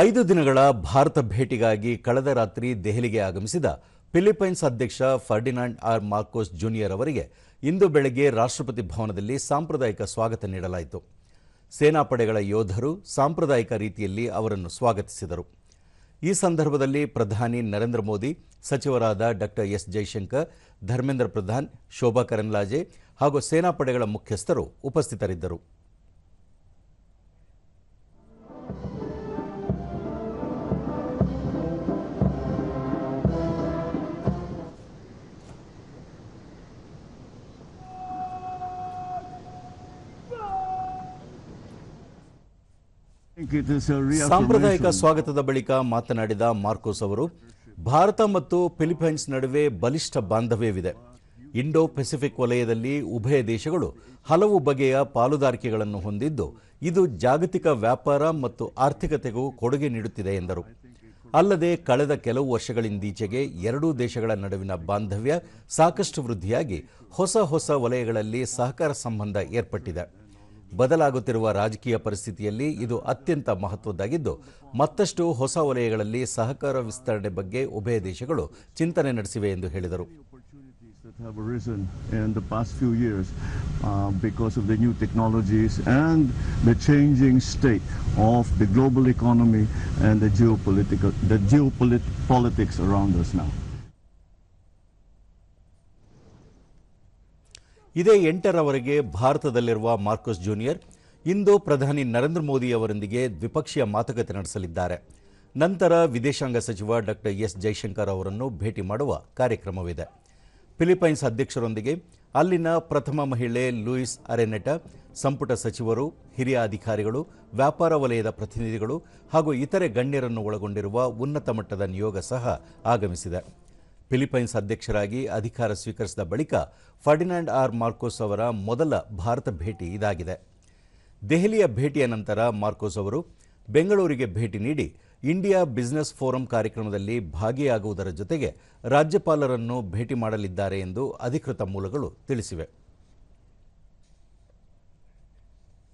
ಐದು ದಿನಗಳ ಭಾರತ ಭೇಟಿಗಾಗಿ ಕಳೆದ ರಾತ್ರಿ ದೆಹಲಿಗೆ ಆಗಮಿಸಿದ ಫಿಲಿಪೈನ್ಸ್ ಅಧ್ಯಕ್ಷ ಫರ್ಡಿನಾಂಡ್ ಆರ್ ಮಾರ್ಕೋಸ್ ಜೂನಿಯರ್ ಅವರಿಗೆ ಇಂದು ಬೆಳಗ್ಗೆ ರಾಷ್ಟ್ರಪತಿ ಭವನದಲ್ಲಿ ಸಾಂಪ್ರದಾಯಿಕ ಸ್ವಾಗತ ನೀಡಲಾಯಿತು. ಸೇನಾಪಡೆಗಳ ಯೋಧರು ಸಾಂಪ್ರದಾಯಿಕ ರೀತಿಯಲ್ಲಿ ಅವರನ್ನು ಸ್ವಾಗತಿಸಿದರು. ಈ ಸಂದರ್ಭದಲ್ಲಿ ಪ್ರಧಾನಿ ನರೇಂದ್ರ ಮೋದಿ, ಸಚಿವರಾದ ಡಾಕ್ಟರ್ ಎಸ್ ಜೈಶಂಕರ್, ಧರ್ಮೇಂದ್ರ ಪ್ರಧಾನ್, ಶೋಭಾ ಕರಂದ್ಲಾಜೆ ಹಾಗೂ ಸೇನಾಪಡೆಗಳ ಮುಖ್ಯಸ್ಥರು ಉಪಸ್ಥಿತರಿದ್ದರು. ಸಾಂಪ್ರದಾಯಿಕ ಸ್ವಾಗತದ ಬಳಿಕ ಮಾತನಾಡಿದ ಮಾರ್ಕೋಸ್ ಅವರು, ಭಾರತ ಮತ್ತು ಫಿಲಿಪೈನ್ಸ್ ನಡುವೆ ಬಲಿಷ್ಠ ಬಾಂಧವ್ಯವಿದೆ. ಇಂಡೋ ಪೆಸಿಫಿಕ್ ವಲಯದಲ್ಲಿ ಉಭಯ ದೇಶಗಳು ಹಲವು ಬಗೆಯ ಪಾಲುದಾರಿಕೆಗಳನ್ನು ಹೊಂದಿದ್ದು, ಇದು ಜಾಗತಿಕ ವ್ಯಾಪಾರ ಮತ್ತು ಆರ್ಥಿಕತೆಗೂ ಕೊಡುಗೆ ನೀಡುತ್ತಿದೆ ಎಂದರು. ಅಲ್ಲದೆ ಕಳೆದ ಕೆಲವು ವರ್ಷಗಳಿಂದೀಚೆಗೆ ಎರಡೂ ದೇಶಗಳ ನಡುವಿನ ಬಾಂಧವ್ಯ ಸಾಕಷ್ಟು ವೃದ್ಧಿಯಾಗಿ ಹೊಸ ಹೊಸ ವಲಯಗಳಲ್ಲಿ ಸಹಕಾರ ಸಂಬಂಧ ಏರ್ಪಟ್ಟಿದೆ. ಬದಲಾಗುತ್ತಿರುವ ರಾಜಕೀಯ ಪರಿಸ್ಥಿತಿಯಲ್ಲಿ ಇದು ಅತ್ಯಂತ ಮಹತ್ವದ್ದಾಗಿದ್ದು ಮತ್ತಷ್ಟು ಹೊಸ ವಲಯಗಳಲ್ಲಿ ಸಹಕಾರ ವಿಸ್ತರಣೆ ಬಗ್ಗೆ ಉಭಯ ದೇಶಗಳು ಚಿಂತನೆ ನಡೆಸಿವೆ ಎಂದು ಹೇಳಿದರು have arisen in the past few years uh, because of the new technologies and the changing state of the global economy and the geopolitical the geopolit- around us now. ಇದೇ ಎಂಟರವರೆಗೆ ಭಾರತದಲ್ಲಿರುವ ಮಾರ್ಕೋಸ್ ಜೂನಿಯರ್, ಇಂದು ಪ್ರಧಾನಿ ನರೇಂದ್ರ ಮೋದಿ ಅವರೊಂದಿಗೆ ದ್ವಿಪಕ್ಷೀಯ ಮಾತುಕತೆ ನಡೆಸಲಿದ್ದಾರೆ. ನಂತರ ವಿದೇಶಾಂಗ ಸಚಿವ ಡಾಕ್ಟರ್ ಎಸ್ ಜೈಶಂಕರ್ ಅವರನ್ನು ಭೇಟಿ ಮಾಡುವ ಕಾರ್ಯಕ್ರಮವಿದೆ. ಫಿಲಿಪೈನ್ಸ್ ಅಧ್ಯಕ್ಷರೊಂದಿಗೆ ಅಲ್ಲಿನ ಪ್ರಥಮ ಮಹಿಳೆ ಲೂಯಿಸ್ ಅರೆನೆಟ, ಸಂಪುಟ ಸಚಿವರು, ಹಿರಿಯ ಅಧಿಕಾರಿಗಳು, ವ್ಯಾಪಾರ ವಲಯದ ಪ್ರತಿನಿಧಿಗಳು ಹಾಗೂ ಇತರೆ ಗಣ್ಯರನ್ನು ಒಳಗೊಂಡಿರುವ ಉನ್ನತ ಮಟ್ಟದ ನಿಯೋಗ ಸಹ ಆಗಮಿಸಿದೆ. ಫಿಲಿಪೈನ್ಸ್ ಅಧ್ಯಕ್ಷರಾಗಿ ಅಧಿಕಾರ ಸ್ವೀಕರಿಸಿದ ಬಳಿಕ ಫರ್ಡಿನಾಂಡ್ ಆರ್ ಮಾರ್ಕೋಸ್ ಅವರ ಮೊದಲ ಭಾರತ ಭೇಟಿ ಇದಾಗಿದೆ. ದೆಹಲಿಯ ಭೇಟಿಯ ನಂತರ ಮಾರ್ಕೋಸ್ ಅವರು ಬೆಂಗಳೂರಿಗೆ ಭೇಟಿ ನೀಡಿ ಇಂಡಿಯಾ ಬಿಸಿನೆಸ್ ಫೋರಂ ಕಾರ್ಯಕ್ರಮದಲ್ಲಿ ಭಾಗಿಯಾಗುವುದರ ಜೊತೆಗೆ ರಾಜ್ಯಪಾಲರನ್ನು ಭೇಟಿ ಮಾಡಲಿದ್ದಾರೆ ಎಂದು ಅಧಿಕೃತ ಮೂಲಗಳು ತಿಳಿಸಿವೆ.